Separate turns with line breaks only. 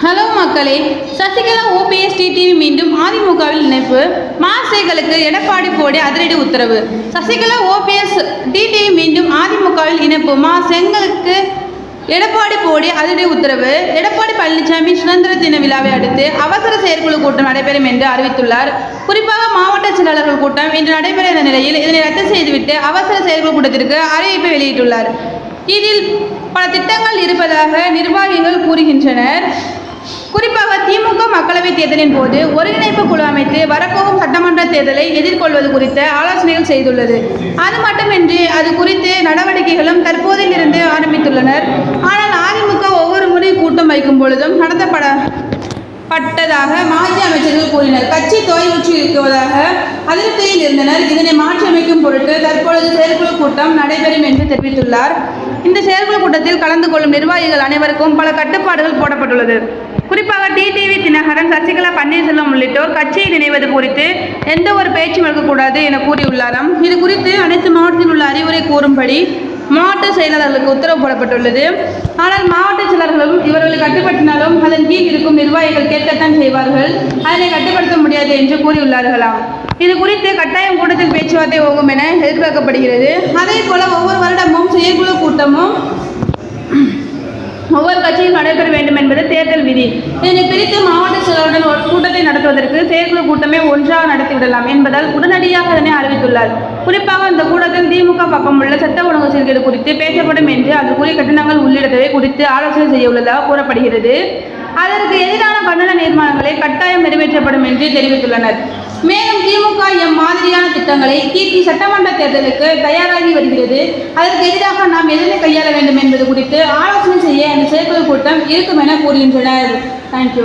Hello மக்களே Sasikala OPS TTV மீண்டும் அதிமுகவில் இணைப்பு. மாசேகளுக்கு எடப்பாடி போடி அதிரடி உத்தரவு. சசிகலா ஓபிஎஸ் டிடிவி மீண்டும் அதிமுகவில் இணைப்பு. மா செங்கலுக்கு எடப்பாடி போடி அதிரடி உத்தரவு. எடப்பாடி பழனிசாமி சுதந்திர தின விழாவை அடுத்து அவசர செயற்குழு கூட்டம் நடைபெறும் என்று அறிவித்துள்ளார். குறிப்பாக மாவட்ட செயலாளர்கள் கூட்டம் இன்று நடைபெற இருந்த நிலையில் இதனை ரத்து செய்துவிட்டு அவசர செயற்குழு கூட்டத்திற்கு அறிவிப்பை வெளியிட்டுள்ளார். இதில் பல திட்டங்கள் இருப்பதாக நிர்வாகிகள் கூறுகின்றனர். குறிப்பாக திமுக மக்களவைத் தேர்தலின் போது ஒருங்கிணைப்பு குழு அமைத்து வரப்போகும் சட்டமன்ற தேர்தலை எதிர்கொள்வது குறித்த ஆலோசனைகள் செய்துள்ளது. அது மட்டுமின்றி அது குறித்து நடவடிக்கைகளும் தற்போதிலிருந்து ஆரம்பித்துள்ளனர். ஆனால் அதிமுக ஒவ்வொரு முறை கூட்டம் வைக்கும் பொழுதும் நடத்தப்பட பட்டதாக மாஜி அமைச்சர்கள் கூறினர். கட்சி தொய்வுற்று இருக்குவதாக அதிருப்தியில் இருந்தனர். இதனை மாற்றியமைக்கும் பொருட்டு தற்பொழுது செயற்குழு கூட்டம் நடைபெறும் என்று தெரிவித்துள்ளார். இந்த செயற்குழு கூட்டத்தில் கலந்து கொள்ளும் நிர்வாகிகள் அனைவருக்கும் பல கட்டுப்பாடுகள் போடப்பட்டுள்ளது. குறிப்பாக டிடிவி தினகரன் சசிகலா பன்னீர்செல்வம் உள்ளிட்டோர் கட்சியில் இணைவது குறித்து எந்த ஒரு பேச்சும் எடுக்கக்கூடாது என கூறியுள்ளாராம். இது குறித்து அனைத்து மாவட்டத்தில் உள்ள அறிவுரை கூறும்படி மாவட்ட செயலாளர்களுக்கு உத்தரவு போடப்பட்டுள்ளது. ஆனால் மாவட்ட செயலாளர்களும் இவர்களை கட்டுப்படுத்தினாலும் அதன் கீழ் இருக்கும் நிர்வாகிகள் கேட்கத்தான் செய்வார்கள். அதனை கட்டுப்படுத்த முடியாது என்று கூறியுள்ளார்களாம். இது குறித்து கட்டாயம் கூட்டத்தில் பேச்சுவார்த்தை போகும் என எதிர்பார்க்கப்படுகிறது. அதே போல ஒவ்வொரு வருடமும் செயற்குழு கூட்டமும் ஒவ்வொரு நடைபெற வேண்டும் என்பது தேர்தல் விதி. இதனை பிரித்து மாவட்ட செயலருடன் ஒரு கூட்டத்தை நடத்துவதற்கு செயற்குழு கூட்டமே ஒன்றாக நடத்திவிடலாம் என்பதால் உடனடியாக அதனை அறிவித்துள்ளார். குறிப்பாக இந்த கூட்டத்தில் திமுக பக்கம் உள்ள சட்ட ஒழுங்கு சீர்கேடு குறித்து பேசப்படும் என்று அதற்குரிய கட்டணங்கள் உள்ளிட்டவை குறித்து ஆலோசனை செய்ய உள்ளதாக கூறப்படுகிறது. அதற்கு எதிரான கண்டன நிர்மாணங்களை கட்டாயம் நிறைவேற்றப்படும் என்று தெரிவித்துள்ளனர். மேலும் திமுக எம் மாதிரியான திட்டங்களை தீர்த்தி சட்டமன்ற தேர்தலுக்கு தயாராகி வருகிறது. அதற்கு எதிராக நாம் எதனை கையாள வேண்டும் என்பது குறித்து ஆலோசனை அந்த இந்த செயற்குழு கூட்டம் இருக்கும் என கூறுகின்றனர் தேங்க்யூ